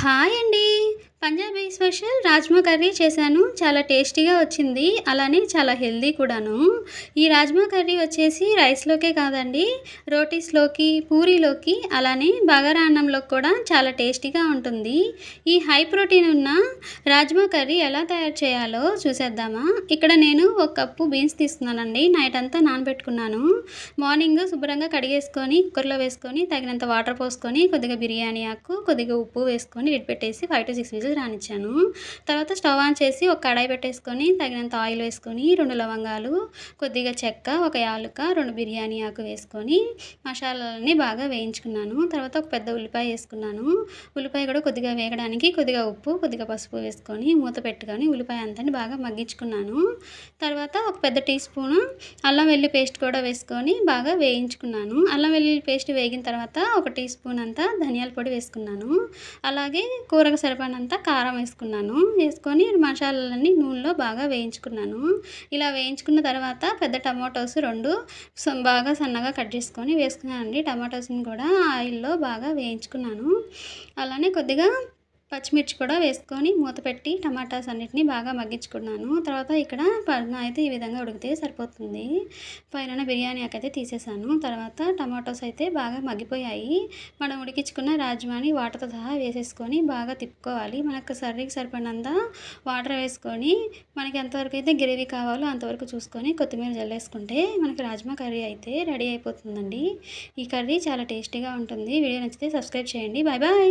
Hi అండి Punjabi special rajma curry చేశాను. చాలా టేస్టీగా వచ్చింది. అలానే చాలా హెల్దీ కూడాను. ఈ రాజ్మా కర్రీ వచ్చేసి రైస్లోకే కాదండి రోటీస్లోకి పూరీలోకి అలానే బగారా అన్నంలోకి కూడా చాలా టేస్టీగా ఉంటుంది. ఈ హై ప్రోటీన్ ఉన్న రాజ్మా కర్రీ ఎలా తయారు చేయాలో చూసేద్దామా. ఇక్కడ నేను ఒక కప్పు బీన్స్ తీసుకున్నానండి. నైట్ అంతా నానబెట్టుకున్నాను. మార్నింగ్ శుభ్రంగా కడిగేసుకొని కుక్కర్లో వేసుకొని తగినంత వాటర్ పోసుకొని కొద్దిగా బిర్యానీ ఆకు కొద్దిగా ఉప్పు వేసుకొని లిడ్ పెట్టేసి ఫైవ్ టు సిక్స్ విజిల్స్ రానిచ్చాను. తర్వాత స్టవ్ ఆన్ చేసి ఒక కడాయి పెట్టేసుకొని తగినంత ఆయిల్ వేసుకొని రెండు లవంగాలు కొద్దిగా చెక్క ఒక యాలుక రెండు బిర్యానీ ఆకు వేసుకొని మసాలాలన్నీ బాగా వేయించుకున్నాను. తర్వాత ఒక పెద్ద ఉల్లిపాయ వేసుకున్నాను. ఉల్లిపాయ కూడా కొద్దిగా వేగడానికి కొద్దిగా ఉప్పు కొద్దిగా పసుపు వేసుకొని మూత పెట్టుకొని ఉల్లిపాయ అంతా బాగా మగ్గించుకున్నాను. తర్వాత ఒక పెద్ద టీ స్పూను అల్లం వెల్లి పేస్ట్ కూడా వేసుకొని బాగా వేయించుకున్నాను. అల్లం వెల్లుల్లి పేస్ట్ వేగిన తర్వాత ఒక టీ స్పూన్ అంతా ధనియాల పొడి వేసుకున్నాను. అలాగే కూరకు సరిపడినంత కారం వేసుకున్నాను. వేసుకొని మసాలాలన్నీ నూనెలో బాగా వేయించుకున్నాను. ఇలా వేయించుకున్న తర్వాత పెద్ద టమాటోస్ రెండు బాగా సన్నగా కట్ చేసుకొని వేసుకున్నానండి. టమాటోస్ని కూడా ఆయిల్లో బాగా వేయించుకున్నాను. అలానే కొద్దిగా పచ్చిమిర్చి కూడా వేసుకొని మూత పెట్టి టమాటాస్ అన్నిటిని బాగా మగ్గించుకున్నాను. తర్వాత ఇక్కడ అయితే ఈ విధంగా ఉడికితే సరిపోతుంది. పైన బిర్యానీ ఆకు అయితే తీసేసాను. తర్వాత టమాటోస్ అయితే బాగా మగ్గిపోయాయి. మనం ఉడికించుకున్న రాజ్మాని వాటర్తో సహా వేసేసుకొని బాగా తిప్పుకోవాలి. మనకు సర్రీకి సరిపడినంత వాటర్ వేసుకొని మనకి ఎంతవరకు అయితే గ్రేవీ కావాలో అంతవరకు చూసుకొని కొత్తిమీర జల్లేసుకుంటే మనకి రాజ్మా కర్రీ అయితే రెడీ అయిపోతుందండి. ఈ కర్రీ చాలా టేస్టీగా ఉంటుంది. వీడియో నచ్చితే సబ్స్క్రైబ్ చేయండి. Bye bye!